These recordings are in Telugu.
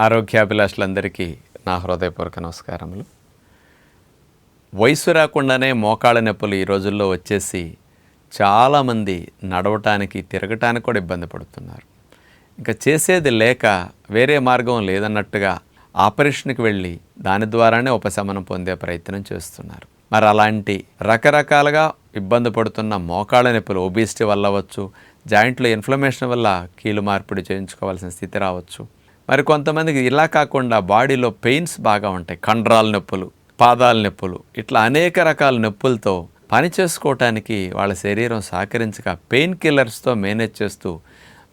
ఆరోగ్యాభిలాషులందరికీ నా హృదయపూర్వక నమస్కారములు. వయసు రాకుండానే మోకాళ్ళ నొప్పులు ఈ రోజుల్లో వచ్చేసి చాలామంది నడవటానికి తిరగటానికి కూడా ఇబ్బంది పడుతున్నారు. ఇంకా చేసేది లేక వేరే మార్గం లేదన్నట్టుగా ఆపరేషన్కి వెళ్ళి దాని ద్వారానే ఉపశమనం పొందే ప్రయత్నం చేస్తున్నారు. మరి అలాంటి రకరకాలుగా ఇబ్బంది పడుతున్న మోకాళ్ళ నొప్పులు ఒబిసిటీ వల్ల అవ్వచ్చు జాయింట్లో ఇన్ఫ్లమేషన్ వల్ల కీలు మార్పిడి చేయించుకోవాల్సిన స్థితి రావచ్చు మరి కొంతమందికి ఇలా కాకుండా బాడీలో పెయిన్స్ బాగా ఉంటాయి. కండరాల నొప్పులు పాదాల నొప్పులు ఇట్లా అనేక రకాల నొప్పులతో పని చేసుకోవటానికి వాళ్ళ శరీరం సహకరించక పెయిన్ కిల్లర్స్తో మేనేజ్ చేస్తూ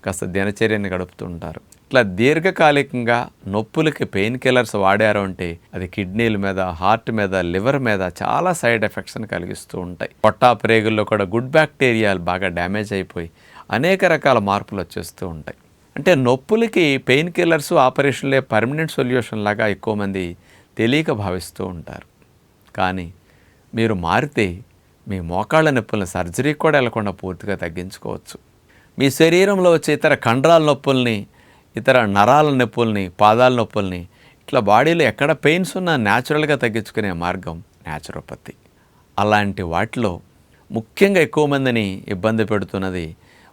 కాస్త దినచర్యని గడుపుతుంటారు ఇట్లా దీర్ఘకాలికంగా నొప్పులకి పెయిన్ కిల్లర్స్ వాడారు అంటే అది కిడ్నీల మీద హార్ట్ మీద లివర్ మీద చాలా సైడ్ ఎఫెక్ట్స్ని కలిగిస్తూ ఉంటాయి. పొట్టా ప్రేగుల్లో కూడా గుడ్ బ్యాక్టీరియాలు బాగా డ్యామేజ్ అయిపోయి అనేక రకాల మార్పులు వచ్చేస్తూ ఉంటాయి. అంటే నొప్పులకి పెయిన్ కిల్లర్స్ ఆపరేషన్లే పర్మనెంట్ సొల్యూషన్ లాగా ఎక్కువ మంది తెలియక భావిస్తూ ఉంటారు. కానీ మీరు మారితే మీ మోకాళ్ళ నొప్పులను సర్జరీకి కూడా వెళ్ళకుండా పూర్తిగా తగ్గించుకోవచ్చు. మీ శరీరంలో వచ్చే ఇతర కండరాల నొప్పుల్ని ఇతర నరాల నొప్పుల్ని పాదాల నొప్పుల్ని ఇట్లా బాడీలో ఎక్కడ పెయిన్స్ ఉన్నా న్యాచురల్గా తగ్గించుకునే మార్గం న్యాచురోపతి. అలాంటి వాటిలో ముఖ్యంగా ఎక్కువ మందిని ఇబ్బంది పెడుతున్నది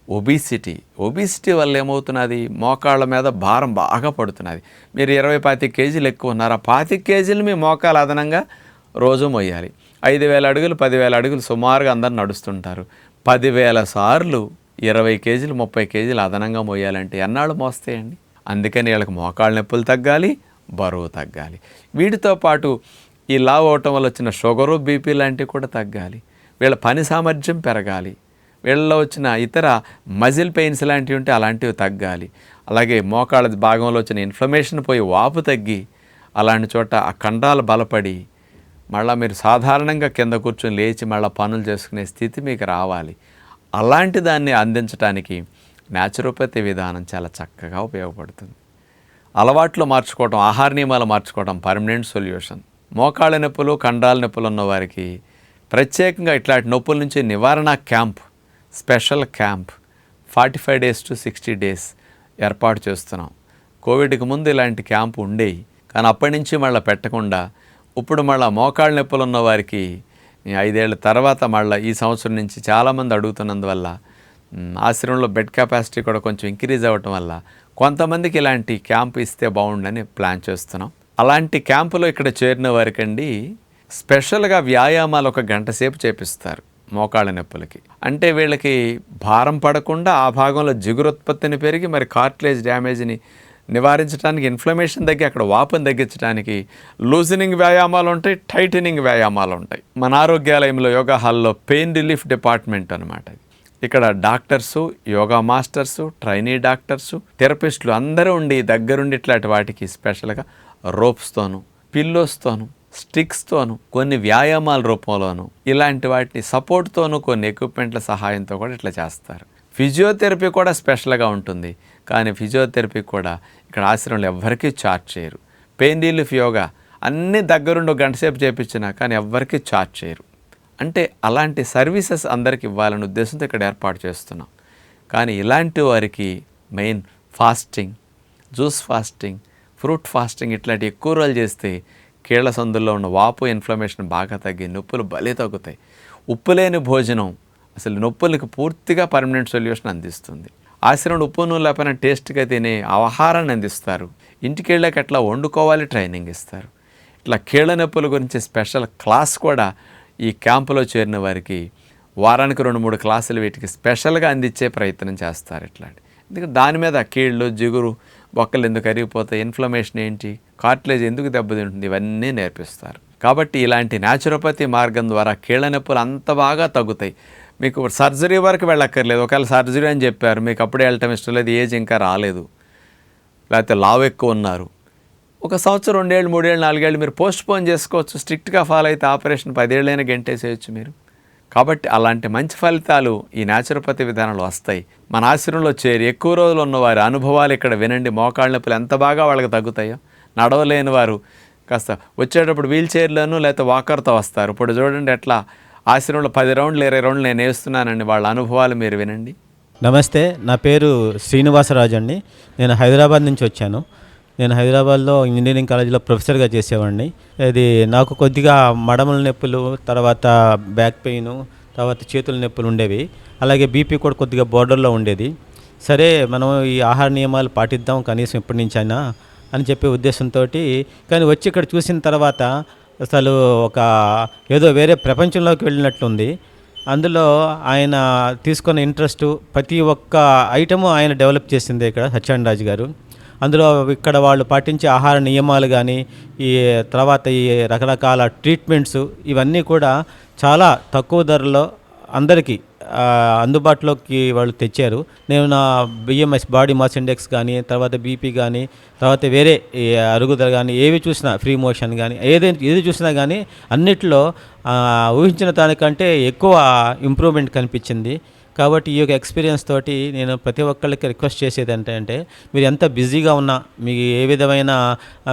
ఒబిసిటీ. ఒబిసిటీ వల్ల ఏమవుతున్నది? మోకాళ్ళ మీద భారం బాగా పడుతున్నది. మీరు ఇరవై పాతి కేజీలు ఎక్కువ ఉన్నారు? ఆ పాతి కేజీలు మీ మోకాలు అదనంగా రోజు మొయ్యాలి. ఐదు వేల అడుగులు పదివేల అడుగులు సుమారుగా అందరు నడుస్తుంటారు. పదివేల సార్లు ఇరవై కేజీలు ముప్పై కేజీలు అదనంగా మోయాలంటే ఎన్నాళ్ళు మోస్తాయండి? అందుకని వీళ్ళకి మోకాళ్ళ నొప్పులు తగ్గాలి బరువు తగ్గాలి. వీటితో పాటు ఈ లావ్ అవటం వల్ల వచ్చిన షుగరు బీపీ లాంటివి కూడా తగ్గాలి. వీళ్ళ పని సామర్థ్యం పెరగాలి. వీళ్ళలో వచ్చిన ఇతర మజిల్ పెయిన్స్ లాంటివి ఉంటే అలాంటివి తగ్గాలి. అలాగే మోకాళ్ళ భాగంలో వచ్చిన ఇన్ఫ్లమేషన్ పోయి వాపు తగ్గి అలాంటి చోట ఆ కండరాలు బలపడి మళ్ళీ మీరు సాధారణంగా కింద కూర్చొని లేచి మళ్ళీ పనులు చేసుకునే స్థితి మీకు రావాలి. అలాంటి దాన్ని అందించడానికి న్యాచురోపతి విధానం చాలా చక్కగా ఉపయోగపడుతుంది. అలవాట్లు మార్చుకోవడం ఆహార నియమాలు మార్చుకోవడం పర్మనెంట్ సొల్యూషన్ మోకాళ్ళ నొప్పులు కండరాల నొప్పులు ఉన్న వారికి ప్రత్యేకంగా ఇట్లాంటి నొప్పుల నుంచి నివారణ camp special camp forty five days to sixty days ఏర్పాటు చేస్తున్నాం. కోవిడ్కి ముందు ఇలాంటి క్యాంప్ ఉండేవి కానీ అప్పటి నుంచి మళ్ళీ పెట్టకుండా ఇప్పుడు మళ్ళీ మోకాళ్ళ నొప్పులు ఉన్న వారికి ఐదేళ్ళ తర్వాత మళ్ళీ ఈ సంవత్సరం నుంచి చాలామంది అడుగుతున్నందువల్ల ఆశ్రమంలో బెడ్ కెపాసిటీ కూడా కొంచెం ఇంక్రీజ్ అవ్వటం వల్ల కొంతమందికి ఇలాంటి క్యాంప్ ఇస్తే బాగుండని ప్లాన్ చేస్తున్నాం. అలాంటి క్యాంపులో ఇక్కడ చేరిన వారికండి స్పెషల్గా వ్యాయామాలు ఒక గంట సేపు చేపిస్తారు. మోకాళ్ళ నొప్పులకి. అంటే వీళ్ళకి భారం పడకుండా ఆ భాగంలో జిగురుత్పత్తిని పెరిగి మరి కార్ట్లేజ్ డ్యామేజ్ని నివారించడానికి ఇన్ఫ్లమేషన్ తగ్గి అక్కడ వాపుని తగ్గించడానికి లూజనింగ్ వ్యాయామాలు ఉంటాయి టైటనింగ్ వ్యాయామాలు ఉంటాయి మన ఆరోగ్యాలయంలో యోగా హాల్లో పెయిన్ రిలీఫ్ డిపార్ట్మెంట్ అనమాట ఇక్కడ doctors yoga masters trainee doctors థెరపిస్టులు అందరూ ఉండి దగ్గరుండి ఇట్లాంటి వాటికి స్పెషల్గా రోప్స్తోను పిల్లోస్తోను స్టిక్స్తోను కొన్ని వ్యాయామాల రూపంలోను ఇలాంటి వాటిని సపోర్ట్తోను కొన్ని ఎక్విప్మెంట్ల సహాయంతో కూడా ఇట్లా చేస్తారు. ఫిజియోథెరపీ కూడా స్పెషల్గా ఉంటుంది. కానీ ఫిజియోథెరపీ కూడా ఇక్కడ ఆశ్రమంలో ఎవ్వరికీ చార్జ్ చేయరు. పెయిన్ రిలీఫ్ యోగా అన్నీ దగ్గరుండి గంట సేపు చేయించినా కానీ ఎవ్వరికీ చార్జ్ చేయరు. అంటే అలాంటి సర్వీసెస్ అందరికి ఇవ్వాలనే ఉద్దేశంతో ఇక్కడ ఏర్పాటు చేస్తున్నాం. కానీ ఇలాంటి వారికి main fasting juice fasting fruit fasting ఇట్లాంటి ఎక్కువ రోజులు చేస్తే కీళ్ళ సందుల్లో ఉన్న వాపు ఇన్ఫ్లమేషన్ బాగా తగ్గి నొప్పులు బలి తగ్గుతాయి. ఉప్పు లేని భోజనం అసలు నొప్పులకు పూర్తిగా పర్మనెంట్ సొల్యూషన్ అందిస్తుంది. ఆశ్రమం ఉప్పు నూనె లేకపోయినా టేస్ట్గా తినే ఆహారాన్ని అందిస్తారు. ఇంటికి వెళ్ళాక ఎట్లా వండుకోవాలి ట్రైనింగ్ ఇస్తారు. ఇట్లా కీళ్ళ నొప్పుల గురించి స్పెషల్ క్లాస్ కూడా ఈ క్యాంపులో చేరిన వారికి వారానికి రెండు మూడు క్లాసులు వీటికి స్పెషల్గా అందించే ప్రయత్నం చేస్తారు ఇట్లాంటి. దాని మీద కీళ్ళు జిగురు బొక్కలు ఎందుకు కరిగిపోతాయి ఇన్ఫ్లమేషన్ ఏంటి కార్ట్లేజ్ ఎందుకు దెబ్బతింటుంది ఇవన్నీ నేర్పిస్తారు. కాబట్టి ఇలాంటి న్యాచురోపతి మార్గం ద్వారా కీళ్ళ నొప్పులు అంత బాగా తగ్గుతాయి. మీకు సర్జరీ వరకు వెళ్ళక్కర్లేదు. ఒకవేళ సర్జరీ అని చెప్పారు మీకు అప్పుడే వెళ్ళటం ఇష్టం లేదు ఏజ్ ఇంకా రాలేదు. లేకపోతే లావు ఎక్కువ ఉన్నారు. ఒక సంవత్సరం రెండేళ్ళు మూడేళ్ళు నాలుగేళ్ళు మీరు పోస్ట్ పోన్ చేసుకోవచ్చు స్ట్రిక్ట్గా ఫాలో అయితే ఆపరేషన్ పదేళ్ళైనా గంటేసేయచ్చు మీరు. కాబట్టి అలాంటి మంచి ఫలితాలు ఈ న్యాచురోపతి విధానంలో వస్తాయి. మన ఆశ్రమంలో చేరి ఎక్కువ రోజులు ఉన్న వారి అనుభవాలు ఇక్కడ వినండి. మోకాళ్ళ నొప్పులు ఎంత బాగా వాళ్ళకి తగ్గుతాయో. నడవలేని వారు కాస్త వచ్చేటప్పుడు వీల్ చైర్లోను లేకపోతే వాకర్తో వస్తారు. ఇప్పుడు చూడండి ఎట్లా ఆశ్రమంలో పది రౌండ్లు ఇరవై రౌండ్లు నేను వేస్తున్నానండి. వాళ్ళ అనుభవాలు మీరు వినండి. నమస్తే నా పేరు శ్రీనివాసరాజు అండి. నేను హైదరాబాద్ నుంచి వచ్చాను. నేను హైదరాబాద్లో ఇంజనీరింగ్ కాలేజీలో ప్రొఫెసర్గా చేసేవాడిని. ఇది నాకు కొద్దిగా మడమల నొప్పులు తర్వాత బ్యాక్ పెయిన్ తర్వాత చేతుల నొప్పులు ఉండేవి. అలాగే బీపీ కూడా కొద్దిగా బోర్డర్లో ఉండేది. సరే మనం ఈ ఆహార నియమాలు పాటిద్దాం కనీసం ఇప్పటి నుంచి అయినా అని చెప్పే ఉద్దేశంతో కానీ వచ్చి ఇక్కడ చూసిన తర్వాత అసలు ఒక ఏదో వేరే ప్రపంచంలోకి వెళ్ళినట్లుంది. అందులో ఆయన తీసుకున్న ఇంట్రెస్ట్ ప్రతి ఒక్క ఐటము ఆయన డెవలప్ చేసింది ఇక్కడ సత్యనారాయణ రాజు గారు. అందులో ఇక్కడ వాళ్ళు పాటించే ఆహార నియమాలు కానీ ఈ తర్వాత ఈ రకరకాల ట్రీట్మెంట్స్ ఇవన్నీ కూడా చాలా తక్కువ ధరలో అందరికీ అందుబాటులోకి వాళ్ళు తెచ్చారు. నేను నా బిఎంఎస్ బాడీ మాస్ ఇండెక్స్ కానీ తర్వాత బీపీ కానీ తర్వాత వేరే అరుగుదల కానీ ఏవి చూసినా ఫ్రీ మోషన్ కానీ ఏదైనా ఏది చూసినా కానీ అన్నిట్లో ఊహించిన దానికంటే ఎక్కువ ఇంప్రూవ్మెంట్ కనిపించింది. కాబట్టి ఈ యొక్క ఎక్స్పీరియన్స్ తోటి నేను ప్రతి ఒక్కళ్ళకి రిక్వెస్ట్ చేసేది ఏంటంటే మీరు ఎంత బిజీగా ఉన్నా మీకు ఏ విధమైన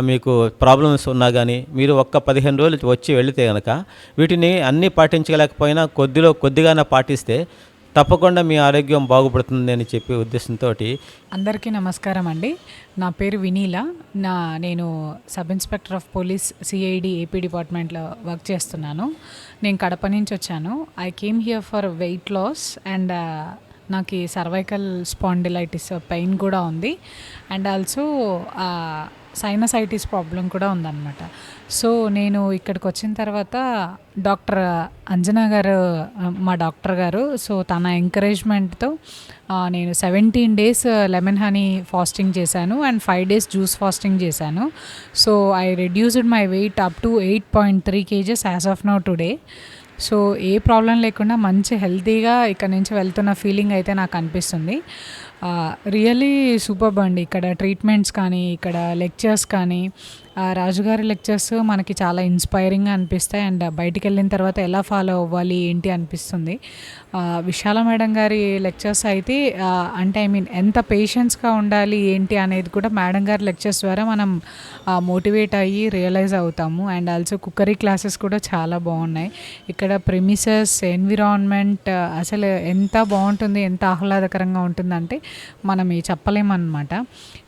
మీకు ప్రాబ్లమ్స్ ఉన్నా కానీ మీరు ఒక్క పదిహేను రోజులు వచ్చి వెళితే కనుక వీటిని అన్నీ పాటించలేకపోయినా కొద్దిలో కొద్దిగానే పాటిస్తే తప్పకుండా మీ ఆరోగ్యం బాగుపడుతుంది అని చెప్పే ఉద్దేశంతో అందరికీ నమస్కారం అండి. నా పేరు వినీల. నా నేను sub inspector of police CID AP డిపార్ట్మెంట్లో వర్క్ చేస్తున్నాను. నేను కడప నుంచి వచ్చాను. I came here for weight loss and నాకు సర్వైకల్ స్పాండిలైటిస్ పెయిన్ కూడా ఉంది. అండ్ ఆల్సో సైనసైటిస్ ప్రాబ్లం కూడా ఉందన్నమాట. సో నేను ఇక్కడికి వచ్చిన తర్వాత డాక్టర్ అంజనా గారు మా డాక్టర్ గారు సో తన ఎంకరేజ్మెంట్తో నేను seventeen days lemon honey fasting చేశాను and five days juice fasting చేశాను. So I reduced my weight up to eight point three kgs as of now today so a problem లేకుండా మంచి హెల్తీగా ఇక్కడ నుంచి వెళ్తున్న ఫీలింగ్ అయితే నాకు అనిపిస్తుంది. రియల్లీ సూపర్ అండి. ఇక్కడ ట్రీట్మెంట్స్ కానీ ఇక్కడ లెక్చర్స్ కానీ రాజుగారి లెక్చర్స్ మనకి చాలా ఇన్స్పైరింగ్గా అనిపిస్తాయి. అండ్ బయటికి వెళ్ళిన తర్వాత ఎలా ఫాలో అవ్వాలి ఏంటి అనిపిస్తుంది. విశాల మేడం గారి లెక్చర్స్ అయితే అంటే ఐ మీన్ ఎంత పేషెన్స్గా ఉండాలి ఏంటి అనేది కూడా మేడం గారి లెక్చర్స్ ద్వారా మనం మోటివేట్ అయ్యి రియలైజ్ అవుతాము. అండ్ ఆల్సో కుక్కరీ క్లాసెస్ కూడా చాలా బాగున్నాయి. ఇక్కడ ప్రిమిసెస్ ఎన్విరాన్మెంట్ అసలు ఎంత బాగుంటుంది ఎంత ఆహ్లాదకరంగా ఉంటుందంటే మనం చెప్పలేమన్నమాట.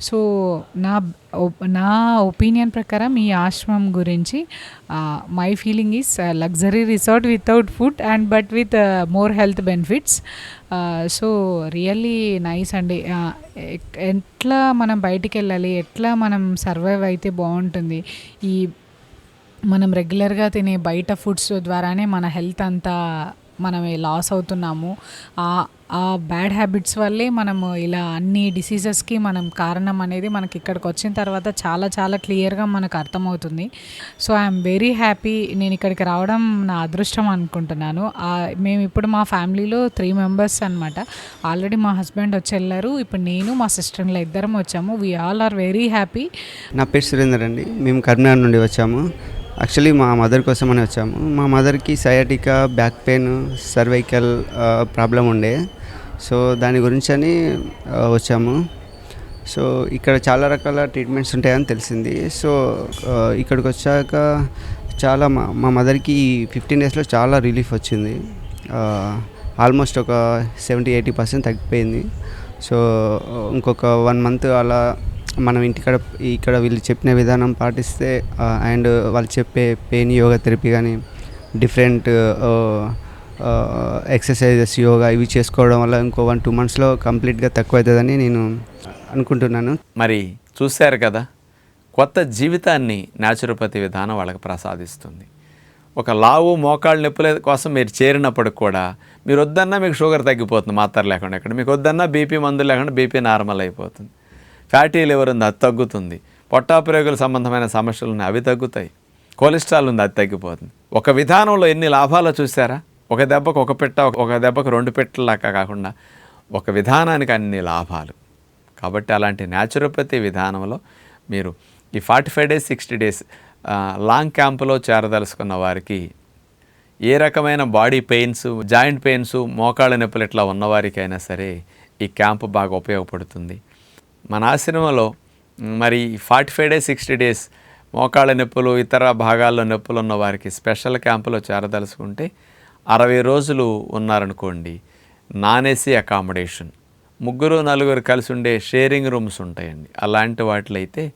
సో నా నా ఒపీనియన్ ప్రకారం ఈ ఆశ్రమం గురించి my feeling is luxury resort without food and but with more health benefits so really nice అండి. ఎట్లా మనం బయటికి వెళ్ళాలి ఎట్లా మనం సర్వైవ్ అయితే బాగుంటుంది. ఈ మనం రెగ్యులర్గా తినే బయట ఫుడ్స్ ద్వారానే మన హెల్త్ అంతా మనం లాస్ అవుతున్నాము. ఆ బ్యాడ్ హ్యాబిట్స్ వల్లే మనము ఇలా అన్ని డిసీజెస్కి మనం కారణం అనేది మనకి ఇక్కడికి వచ్చిన తర్వాత చాలా చాలా క్లియర్గా మనకు అర్థమవుతుంది. సో ఐఎమ్ వెరీ హ్యాపీ నేను ఇక్కడికి రావడం నా అదృష్టం అనుకుంటున్నాను. మేము ఇప్పుడు మా ఫ్యామిలీలో త్రీ మెంబర్స్ అనమాట ఆల్రెడీ మా హస్బెండ్ వచ్చి వెళ్ళారు. ఇప్పుడు నేను మా సిస్టర్లో ఇద్దరం వచ్చాము. We all are very happy. నా పేరు సురేందర్ అండి. మేము కరీంనగర్ నుండి వచ్చాము. యాక్చువల్లీ మా మదర్ కోసమని వచ్చాము. మా మదర్కి sciatica back pain cervical problem ఉండే. సో దాని గురించి అని వచ్చాము. సో ఇక్కడ చాలా రకాల ట్రీట్మెంట్స్ ఉంటాయని తెలిసింది. సో ఇక్కడికి వచ్చాక చాలా మా మా మదర్కి ఫిఫ్టీన్ డేస్లో చాలా రిలీఫ్ వచ్చింది. ఆల్మోస్ట్ ఒక సెవెంటీ ఎయిటీ పర్సెంట్ తగ్గిపోయింది. సో ఇంకొక వన్ మంత్ అలా మనం ఇంటికాడ ఇక్కడ వీళ్ళు చెప్పిన విధానం పాటిస్తే అండ్ వాళ్ళు చెప్పే పెయిన్ యోగా థెరపీ కానీ డిఫరెంట్ ఎక్సర్సైజెస్ యోగా ఇవి చేసుకోవడం వల్ల ఇంకో వన్ టూ మంత్స్లో కంప్లీట్గా తక్కువ అవుతుందని నేను అనుకుంటున్నాను. మరి చూశారు కదా కొత్త జీవితాన్ని న్యాచురోపతి విధానం వాళ్ళకి ప్రసాదిస్తుంది. ఒక లావు మోకాళ్ళ నొప్పుల కోసం మీరు చేరినప్పుడు కూడా మీరు వద్దన్నా మీకు షుగర్ తగ్గిపోతుంది మాత్ర లేకుండా. ఇక్కడ మీకు వద్దన్నా బీపీ మందులు లేకుండా బీపీ నార్మల్ అయిపోతుంది. ఫ్యాటీ లివర్ ఉంది అది తగ్గుతుంది. పొట్టాపురేగుల సంబంధమైన సమస్యలు ఉన్నాయి అవి తగ్గుతాయి. కొలెస్ట్రాల్ ఉంది అది తగ్గిపోతుంది. ఒక విధానంలో ఎన్ని లాభాలు చూసారా ఒక దెబ్బకు ఒక పెట్ట ఒక దెబ్బకు రెండు పెట్టలాగా కాకుండా ఒక విధానానికి అన్ని లాభాలు. కాబట్టి అలాంటి న్యాచురోపతి విధానంలో మీరు ఈ forty five days sixty days long క్యాంపులో చేరదలుచుకున్న వారికి ఏ రకమైన బాడీ పెయిన్స్ జాయింట్ పెయిన్స్ మోకాళ్ళ నొప్పులు ఇట్లా ఉన్నవారికైనా సరే ఈ క్యాంపు బాగా ఉపయోగపడుతుంది. మన ఆశ్రమంలో మరి forty five days sixty days మోకాళ్ళ నొప్పులు ఇతర భాగాల్లో నొప్పులు ఉన్న వారికి స్పెషల్ క్యాంపులో చేరదలుచుకుంటే అరవై రోజులు ఉన్నారనుకోండి నాన్ ఏసీ అకామిడేషన్. ముగ్గురు నలుగురు కలిసి ఉండే షేరింగ్ రూమ్స్ ఉంటాయండి. అలాంటి వాటిలో అయితే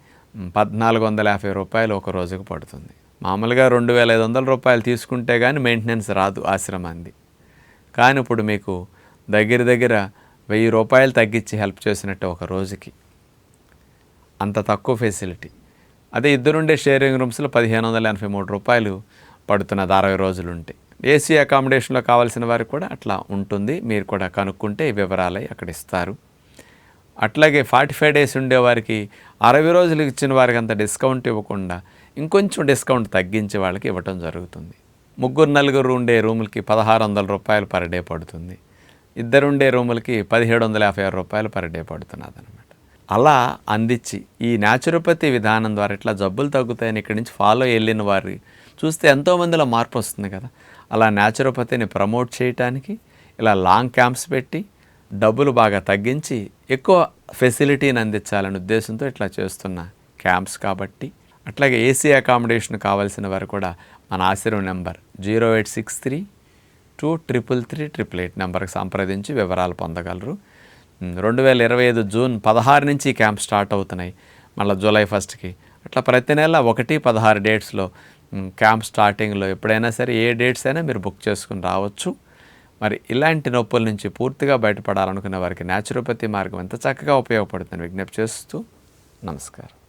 పద్నాలుగు వందల యాభై రూపాయలు ఒక రోజుకు పడుతుంది. మామూలుగా రెండు వేల ఐదు వందల రూపాయలు తీసుకుంటే కానీ మెయింటెనెన్స్ రాదు ఆశ్రమాన్ని కానీ ఇప్పుడు మీకు దగ్గర దగ్గర వెయ్యి రూపాయలు తగ్గించి హెల్ప్ చేసినట్టు ఒక రోజుకి. అంత తక్కువ ఫెసిలిటీ. అదే ఇద్దరుండే షేరింగ్ రూమ్స్లో పదిహేను వందల ఎనభై మూడు రూపాయలు పడుతున్నది అరవై రోజులు ఉంటే ఏసీ అకామిడేషన్లో కావాల్సిన వారికి కూడా అట్లా ఉంటుంది. మీరు కూడా కనుక్కుంటే ఈ వివరాలై అక్కడ ఇస్తారు. అట్లాగే ఫార్టీ ఫైవ్ డేస్ ఉండేవారికి అరవై రోజులు ఇచ్చిన వారికి అంత డిస్కౌంట్ ఇవ్వకుండా ఇంకొంచెం డిస్కౌంట్ తగ్గించి వాళ్ళకి ఇవ్వటం జరుగుతుంది. ముగ్గురు నలుగురు ఉండే రూములకి పదహారు వందల రూపాయలు పర్ డే పడుతుంది. ఇద్దరుండే రూములకి పదిహేడు వందల యాభై ఆరు రూపాయలు పర్ డే పడుతున్నది అనమాట అలా అందించి ఈ న్యాచురోపతి విధానం ద్వారా ఇట్లా జబ్బులు తగ్గుతాయని ఇక్కడి నుంచి ఫాలో వెళ్ళిన వారి చూస్తే ఎంతోమందిలో మార్పు వస్తుంది కదా. అలా న్యాచురోపతిని ప్రమోట్ చేయటానికి ఇలా లాంగ్ క్యాంప్స్ పెట్టి డబ్బులు బాగా తగ్గించి ఎక్కువ ఫెసిలిటీని అందించాలనే ఉద్దేశంతో ఇట్లా చేస్తున్న క్యాంప్స్ కాబట్టి అట్లాగే ఏసీ అకామిడేషన్ కావాల్సిన వారు కూడా మన ఆశ్రమం number zero eight six three two triple three triple eight నెంబర్కి సంప్రదించి వివరాలు పొందగలరు. రెండు వేల ఇరవై ఐదు జూన్ పదహారు నుంచి ఈ క్యాంప్ స్టార్ట్ అవుతున్నాయి. మళ్ళీ జూలై ఫస్ట్కి. అట్లా ప్రతి నెల ఒకటి పదహారు డేట్స్లో క్యాంప్ స్టార్టింగ్లో ఎప్పుడైనా సరే ఏ డేట్స్ అయినా మీరు బుక్ చేసుకుని రావచ్చు. మరి ఇలాంటి నొప్పుల నుంచి పూర్తిగా బయటపడాలనుకునే వారికి న్యాచురోపతి మార్గం ఎంత చక్కగా ఉపయోగపడుతుంది విజ్ఞప్తి చేస్తూ నమస్కారం.